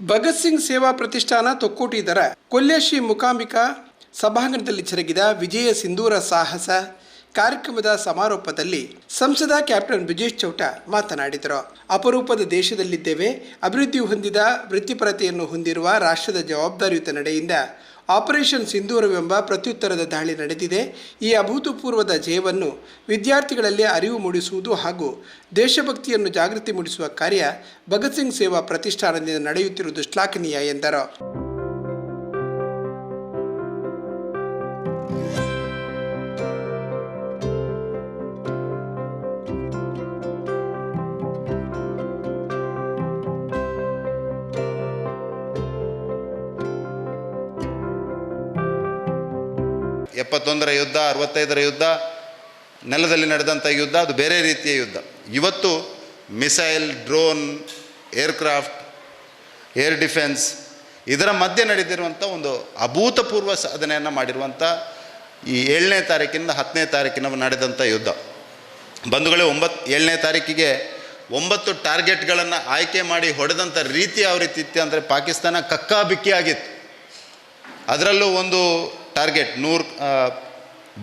ಭಗತ್ ಸಿಂಗ್ ಸೇವಾ ಪ್ರತಿಷ್ಠಾನ ತೊಕ್ಕೋಟಿದರ ಕೊಲ್ಲೇಶಿ ಮುಕಾಂಬಿಕಾ ಸಭಾಂಗಣದಲ್ಲಿ ಜರುಗಿದ ವಿಜಯ ಸಿಂಧೂರ ಸಾಹಸ ಕಾರ್ಯಕ್ರಮದ ಸಮಾರೋಪದಲ್ಲಿ ಸಂಸದ ಕ್ಯಾಪ್ಟನ್ ಬ್ರಿಜೇಶ್ ಚೌಟ ಮಾತನಾಡಿದರು. ಅಪರೂಪದ ದೇಶದಲ್ಲಿದ್ದೇವೆ, ಅಭಿವೃದ್ಧಿ ಹೊಂದಿದ ವೃತ್ತಿಪರತೆಯನ್ನು ಹೊಂದಿರುವ ರಾಷ್ಟ್ರದ ಜವಾಬ್ದಾರಿಯುತ ನಡೆಯಿಂದ ಆಪರೇಷನ್ ಸಿಂಧೂರವೆಂಬ ಪ್ರತ್ಯುತ್ತರದ ದಾಳಿ ನಡೆದಿದೆ. ಈ ಅಭೂತಪೂರ್ವದ ಜಯವನ್ನು ವಿದ್ಯಾರ್ಥಿಗಳಲ್ಲಿ ಅರಿವು ಮೂಡಿಸುವುದು ಹಾಗೂ ದೇಶಭಕ್ತಿಯನ್ನು ಜಾಗೃತಿ ಮೂಡಿಸುವ ಕಾರ್ಯ ಭಗತ್ ಸಿಂಗ್ ಸೇವಾ ಪ್ರತಿಷ್ಠಾನದಿಂದ ನಡೆಯುತ್ತಿರುವುದು ಶ್ಲಾಘನೀಯ ಎಂದರು. ಎಪ್ಪತ್ತೊಂದರ ಯುದ್ಧ, ಅರವತ್ತೈದರ ಯುದ್ಧ, ನೆಲದಲ್ಲಿ ನಡೆದಂಥ ಯುದ್ಧ, ಅದು ಬೇರೆ ರೀತಿಯ ಯುದ್ಧ. ಇವತ್ತು missile, drone, aircraft, air defence ಇದರ ಮಧ್ಯೆ ನಡೆದಿರುವಂಥ ಒಂದು ಅಭೂತಪೂರ್ವ ಸಾಧನೆಯನ್ನು ಮಾಡಿರುವಂಥ ಈ ಏಳನೇ ತಾರೀಕಿನಿಂದ ಹತ್ತನೇ ತಾರೀಕಿನ ನಡೆದಂಥ ಯುದ್ಧ. ಬಂಧುಗಳೇ ಒಂಬತ್ತು ಏಳನೇ ತಾರೀಕಿಗೆ ಒಂಬತ್ತು ಟಾರ್ಗೆಟ್ಗಳನ್ನು ಆಯ್ಕೆ ಮಾಡಿ ಹೊಡೆದಂಥ ರೀತಿ ಯಾವ ರೀತಿ ಇತ್ತು ಅಂದರೆ ಪಾಕಿಸ್ತಾನ ಕಕ್ಕಾಬಿಕ್ಕಿ ಆಗಿತ್ತು ಅದರಲ್ಲೂ ಒಂದು ಟಾರ್ಗೆಟ್ ನೂರ್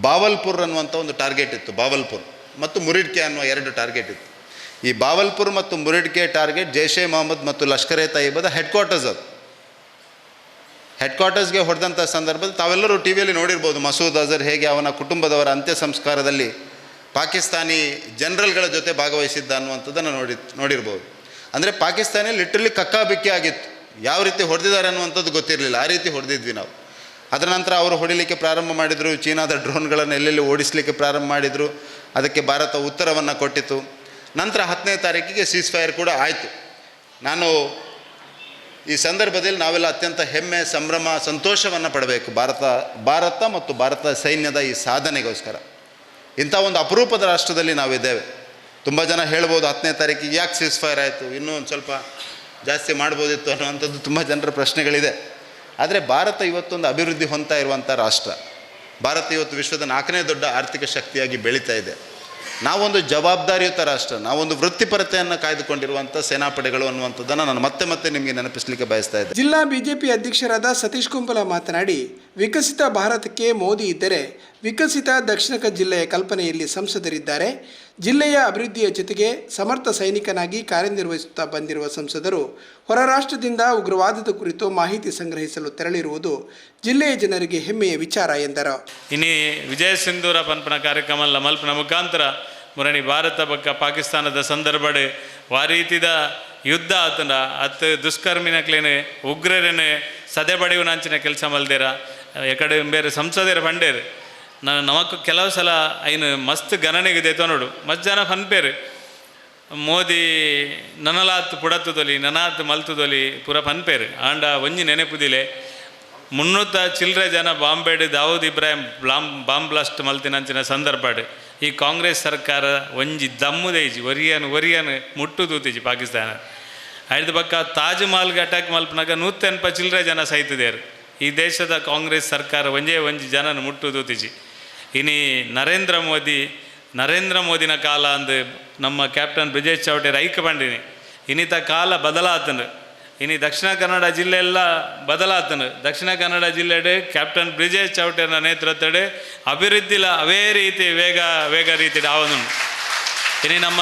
ಬಾವಲ್ಪುರ್ ಅನ್ನುವಂಥ ಒಂದು ಟಾರ್ಗೆಟ್ ಇತ್ತು, ಬಾವಲ್ಪುರ್. ಮತ್ತು ಮುರಿಡ್ಕೆ ಅನ್ನುವ ಎರಡು ಟಾರ್ಗೆಟ್ ಇತ್ತು. ಈ ಬಾವಲ್ಪುರ್ ಮತ್ತು ಮುರಿಡ್ಕೆ ಟಾರ್ಗೆಟ್ ಜೈಷೆ ಮೊಹಮ್ಮದ್ ಮತ್ತು ಲಷ್ಕರ್ ಎ ತಯ್ಯಬದ ಹೆಡ್ ಕ್ವಾರ್ಟರ್ಸ್ ಅದು. ಹೆಡ್ ಕ್ವಾರ್ಟರ್ಸ್ಗೆ ಹೊಡೆದಂಥ ಸಂದರ್ಭದಲ್ಲಿ ತಾವೆಲ್ಲರೂ ಟಿ ವಿಯಲ್ಲಿ ನೋಡಿರ್ಬೋದು, ಮಸೂದ್ ಅಜರ್ ಹೇಗೆ ಅವನ ಕುಟುಂಬದವರ ಅಂತ್ಯ ಸಂಸ್ಕಾರದಲ್ಲಿ ಪಾಕಿಸ್ತಾನಿ ಜನರಲ್ಗಳ ಜೊತೆ ಭಾಗವಹಿಸಿದ್ದ ಅನ್ನುವಂಥದ್ದನ್ನು ನೋಡಿ, ನೋಡಿರ್ಬೋದು. ಅಂದರೆ ಪಾಕಿಸ್ತಾನಿ ಲಿಟ್ರಲಿ ಕಕ್ಕಾಬಿಕ್ಕಿ ಆಗಿತ್ತು ಯಾವ ರೀತಿ ಹೊಡೆದಿದ್ದಾರೆ ಅನ್ನುವಂಥದ್ದು ಗೊತ್ತಿರಲಿಲ್ಲ, ಆ ರೀತಿ ಹೊಡೆದಿದ್ವಿ ನಾವು. ಅದರ ನಂತರ ಅವರು ಹೊಡಿಲಿಕ್ಕೆ ಪ್ರಾರಂಭ ಮಾಡಿದರು. ಚೀನಾದ ಡ್ರೋನ್ಗಳನ್ನು ಎಲ್ಲೆಲ್ಲಿ ಓಡಿಸಲಿಕ್ಕೆ ಪ್ರಾರಂಭ ಮಾಡಿದರು. ಅದಕ್ಕೆ ಭಾರತ ಉತ್ತರವನ್ನು ಕೊಟ್ಟಿತು. ನಂತರ ಹತ್ತನೇ ತಾರೀಕಿಗೆ ಸೀಸ್ ಫೈರ್ ಕೂಡ ಆಯಿತು. ನಾನು ಈ ಸಂದರ್ಭದಲ್ಲಿ ನಾವೆಲ್ಲ ಅತ್ಯಂತ ಹೆಮ್ಮೆ, ಸಂಭ್ರಮ, ಸಂತೋಷವನ್ನು ಪಡಬೇಕು. ಭಾರತ ಭಾರತ ಮತ್ತು ಭಾರತ ಸೈನ್ಯದ ಈ ಸಾಧನೆಗೋಸ್ಕರ. ಇಂಥ ಒಂದು ಅಪರೂಪದ ರಾಷ್ಟ್ರದಲ್ಲಿ ನಾವಿದ್ದೇವೆ. ತುಂಬ ಜನ ಹೇಳ್ಬೋದು ಹತ್ತನೇ ತಾರೀಕಿಗೆ ಯಾಕೆ ಸೀಸ್ ಫೈರ್ ಆಯಿತು? ಇನ್ನೂ ಒಂದು ಸ್ವಲ್ಪ ಜಾಸ್ತಿ ಮಾಡ್ಬೋದಿತ್ತು ಅನ್ನುವಂಥದ್ದು ತುಂಬ ಜನರ ಪ್ರಶ್ನೆಗಳಿದೆ. ಆದರೆ ಭಾರತ ಇವತ್ತೊಂದು ಅಭಿವೃದ್ಧಿ ಹೊಂದ್ತಾ ಇರುವಂಥ ರಾಷ್ಟ್ರ. ಭಾರತ ಇವತ್ತು ವಿಶ್ವದ ನಾಲ್ಕನೇ ದೊಡ್ಡ ಆರ್ಥಿಕ ಶಕ್ತಿಯಾಗಿ ಬೆಳೀತಾ ಇದೆ. ನಾವೊಂದು ಜವಾಬ್ದಾರಿಯುತ ರಾಷ್ಟ್ರ, ನಾವೊಂದು ವೃತ್ತಿಪರತೆಯನ್ನು ಕಾಯ್ದುಕೊಂಡಿರುವಂಥ ಸೇನಾಪಡೆಗಳು ಅನ್ನುವಂಥದ್ದನ್ನು ನಾನು ಮತ್ತೆ ಮತ್ತೆ ನಿಮಗೆ ನೆನಪಿಸಲಿಕ್ಕೆ ಬಯಸ್ತಾ ಇದ್ದೆ ಜಿಲ್ಲಾ ಬಿಜೆಪಿ ಅಧ್ಯಕ್ಷರಾದ ಸತೀಶ್ ಕುಂಬಲ ಮಾತನಾಡಿ, ವಿಕಸಿತ ಭಾರತಕ್ಕೆ ಮೋದಿ ಇದ್ದರೆ ವಿಕಸಿತ ದಕ್ಷಿಣ ಜಿಲ್ಲೆಯ ಕಲ್ಪನೆಯಲ್ಲಿ ಸಂಸದರಿದ್ದಾರೆ. ಜಿಲ್ಲೆಯ ಅಭಿವೃದ್ಧಿಯ ಜೊತೆಗೆ ಸಮರ್ಥ ಸೈನಿಕನಾಗಿ ಕಾರ್ಯನಿರ್ವಹಿಸುತ್ತಾ ಬಂದಿರುವ ಸಂಸದರು ಹೊರ ರಾಷ್ಟ್ರದಿಂದ ಉಗ್ರವಾದದ ಕುರಿತು ಮಾಹಿತಿ ಸಂಗ್ರಹಿಸಲು ತೆರಳಿರುವುದು ಜಿಲ್ಲೆಯ ಜನರಿಗೆ ಹೆಮ್ಮೆಯ ವಿಚಾರ ಎಂದರು. ಇನಿ ವಿಜಯ ಸಿಂಧೂರ ಪನ್ಪನ ಕಾರ್ಯಕ್ರಮ ಮಲ್ಪನ ಮುಖಾಂತರ ಮುರಣಿ ಭಾರತ ಪಕ್ಕ ಪಾಕಿಸ್ತಾನದ ಸಂದರ್ಭ ವಾರೀತಿದ ಯುದ್ಧ ಆತನ ಅತ್ ದುಷ್ಕರ್ಮಿನಕ್ಲೇನೆ ಉಗ್ರರೇನೆ ಸದೆ ಬಡಿಯುವಂಚಿನ ಕೆಲಸ ಮಲ್ದೇರ. ಎಕಡೆ ಬೇರೆ ಸಂಸದರ ಬಂಡೇರು ನ ನಮಕ್ ಕೆಲವು ಸಲ ಐನು ಮಸ್ತ್ ಗಣನೆಗೆ ದೇತ ನೋಡು. ಮಸ್ತ್ ಜನ ಪನ್ಪೇರು ಮೋದಿ ನನಲಾತ್ ಪುಡತ್ತುದೊಲಿ ನನಾತ್ ಮಲ್ತುದೊಲಿ ಪೂರ ಪನ್ಪೇರು ಆಂಡ ಒಂಜಿ ನೆನೆಪುದಿಲೆ. ಮುನ್ನೂತ ಚಿಲ್ಲರೆ ಜನ ಬಾಂಬೆಡ್ ದಾವೂದ್ ಇಬ್ರಾಹಿಂ ಬ್ಲಾಮ್ ಬಾಂಬ್ ಬ್ಲಾಸ್ಟ್ ಮಲ್ತಿನಂಚಿನ ಸಂದರ್ಭಡ್ ಈ ಕಾಂಗ್ರೆಸ್ ಸರ್ಕಾರ ಒಂಜಿ ದಮ್ಮುದೇಜಿ ಒರಿಯನ್ ಒರಿಯನ್ ಮುಟ್ಟು ತೂತಿಜಿ ಪಾಕಿಸ್ತಾನ. ಐದು ಪಕ್ಕ ತಾಜ್ ಮಹಲ್ಗೆ ಅಟ್ಯಾಕ್ ಮಲ್ಪನಾಗ ನೂತೆನ್ಪ ಚಿಲ್ಲರೆ ಜನ ಸೈತಿದೇರು. ಈ ದೇಶದ ಕಾಂಗ್ರೆಸ್ ಸರ್ಕಾರ ಒಂಜೇ ಒಂಜಿ ಜನನ ಮುಟ್ಟು ಇನಿ ನರೇಂದ್ರ ಮೋದಿ, ನರೇಂದ್ರ ಮೋದಿನ ಕಾಲ ಅಂದು ನಮ್ಮ ಕ್ಯಾಪ್ಟನ್ ಬ್ರಿಜೇಶ್ ಚೌಟೇರ್ ಐಕ್ ಬಂಡಿನಿ ಇನಿತ ಕಾಲ ಬದಲಾತನು ಇನಿ ದಕ್ಷಿಣ ಕನ್ನಡ ಜಿಲ್ಲೆ ಎಲ್ಲ ಬದಲಾತನು ದಕ್ಷಿಣ ಕನ್ನಡ ಜಿಲ್ಲೆಡೆ ಕ್ಯಾಪ್ಟನ್ ಬ್ರಿಜೇಶ್ ಚೌಟೇರ್ನ ನೇತೃತ್ವಡೆ ಅಭಿವೃದ್ಧಿಲ ಅವೇ ರೀತಿ ವೇಗ ವೇಗ ರೀತಿ ಆವನು ಇನಿ ನಮ್ಮ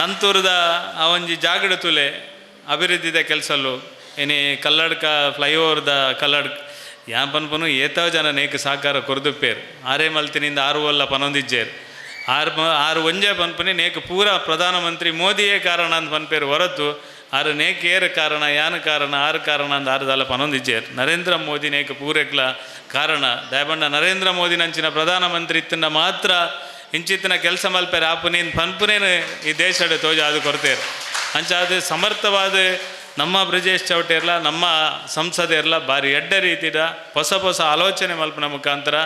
ನಂತೂರದ ಒಂಜಿ ಜಾಗಡ ತುಲೆ ಅಭಿವೃದ್ಧಿದ ಕೆಲಸಲು ಇನಿ ಕಲ್ಲಡ್ಕ, ಫ್ಲೈಓವರ್ದ ಕಲ್ಲಡ್ ಯಾನ್ ಪನ್ಪನು ಏತವ ಜನ ನೇಕ ಸಾಕಾರ ಕೊರ್ದುಪ್ಪೇರು. ಆರೇ ಮಲ್ತಿನಿಂದ ಆರು ಒಲ್ಲ ಪನೊಂದಿಜ್ಜೇರ್. ಆರು ಆರು ಒಂಜೆ ಪನ್ಪನಿ ನೇಕ ಪೂರ ಪ್ರಧಾನಮಂತ್ರಿ ಮೋದಿಯೇ ಕಾರಣ ಅಂತ ಪನ್ಪೇರು ಹೊರತು, ಆರು ನೇಕ ಏರು ಕಾರಣ, ಯಾನ ಕಾರಣ, ಆರು ಕಾರಣ ಅಂತ ಆರು ದಾಲ ಪನೊಂದಿಜ್ಜೇರು. ನರೇಂದ್ರ ಮೋದಿ ನೇಕ ಪೂರೆಕ್ಲ ಕಾರಣ. ದಯಬಂಡ ನರೇಂದ್ರ ಮೋದಿ ನಂಚಿನ ಪ್ರಧಾನಮಂತ್ರಿ ಇತ್ತಿನ ಮಾತ್ರ ಇಂಚಿತ್ತಿನ ಕೆಲಸ ಮಲ್ಪೇರು ಆಪುನೇನು ಪನ್ಪುನೇನು ಈ ದೇಶದ ತೋಜ ಅದು ಕೊರತೇರು. ಅಂಚ ಅದು ಸಮರ್ಥವಾದ ನಮ್ಮ ಬ್ರಿಜೇಶ್ ಚೌಟೇರ್ಲ ನಮ್ಮ ಸಂಸದೆರ್ಲ ಬಾರಿ ಎಡ್ಡ ರೀತಿದ ಹೊಸ ಹೊಸ ಆಲೋಚನೆ ಮಲ್ಪನ ಮುಖಾಂತರ,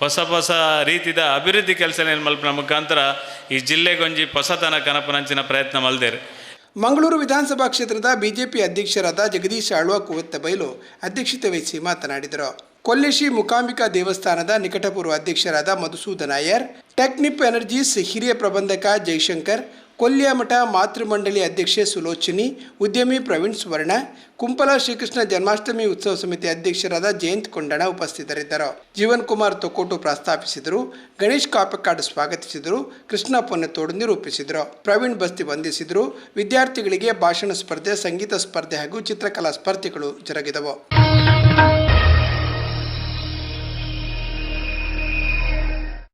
ಹೊಸ ಹೊಸ ರೀತಿದ ಅಭಿವೃದ್ಧಿ ಕೆಲಸ ಮಲ್ಪನ ಮುಖಾಂತರ ಈ ಜಿಲ್ಲೆಗೊಂಜಿ ಹೊಸತನ ಕನಪನಂಚಿನ ಪ್ರಯತ್ನ ಮಲ್ದೇರು. ಮಂಗಳೂರು ವಿಧಾನಸಭಾ ಕ್ಷೇತ್ರದ ಬಿಜೆಪಿ ಅಧ್ಯಕ್ಷರಾದ ಜಗದೀಶ್ ಆಳ್ವ ಕುವತ್ತ ಬೈಲು ಅಧ್ಯಕ್ಷತೆ ವಹಿಸಿ ಮಾತನಾಡಿದರು. ಕೊಲ್ಲೇಶಿ ಮುಕಾಂಬಿಕಾ ದೇವಸ್ಥಾನದ ನಿಕಟಪೂರ್ವ ಅಧ್ಯಕ್ಷರಾದ ಮಧುಸೂದನ್ ಅಯ್ಯರ್, ಟೆಕ್ನಿಪ್ ಎನರ್ಜೀಸ್ ಹಿರಿಯ ಪ್ರಬಂಧಕ ಜೈಶಂಕರ್ ಕೊಲ್ಯಮಠ ಮಾತೃಮಂಡಳಿ ಅಧ್ಯಕ್ಷೆ ಸುಲೋಚಿನಿ, ಉದ್ಯಮಿ ಪ್ರವೀಣ್ ಸುವರ್ಣ, ಕುಂಪಲ ಶ್ರೀಕೃಷ್ಣ ಜನ್ಮಾಷ್ಟಮಿ ಉತ್ಸವ ಸಮಿತಿ ಅಧ್ಯಕ್ಷರಾದ ಜಯಂತ್ ಕೊಂಡಣ ಉಪಸ್ಥಿತರಿದ್ದರು. ಜೀವನ್ ಕುಮಾರ್ ತೊಕೋಟು ಪ್ರಸ್ತಾಪಿಸಿದರು. ಗಣೇಶ್ ಕಾಪಕಾಡ್ ಸ್ವಾಗತಿಸಿದರು. ಕೃಷ್ಣ ಪೊನ್ನೆತೋಡು ನಿರೂಪಿಸಿದರು ಪ್ರವೀಣ್ ಬಸ್ತಿ ವಂದಿಸಿದರು. ವಿದ್ಯಾರ್ಥಿಗಳಿಗೆ ಭಾಷಣ ಸ್ಪರ್ಧೆ, ಸಂಗೀತ ಸ್ಪರ್ಧೆ ಹಾಗೂ ಚಿತ್ರಕಲಾ ಸ್ಪರ್ಧೆಗಳು ಜರುಗಿದವು.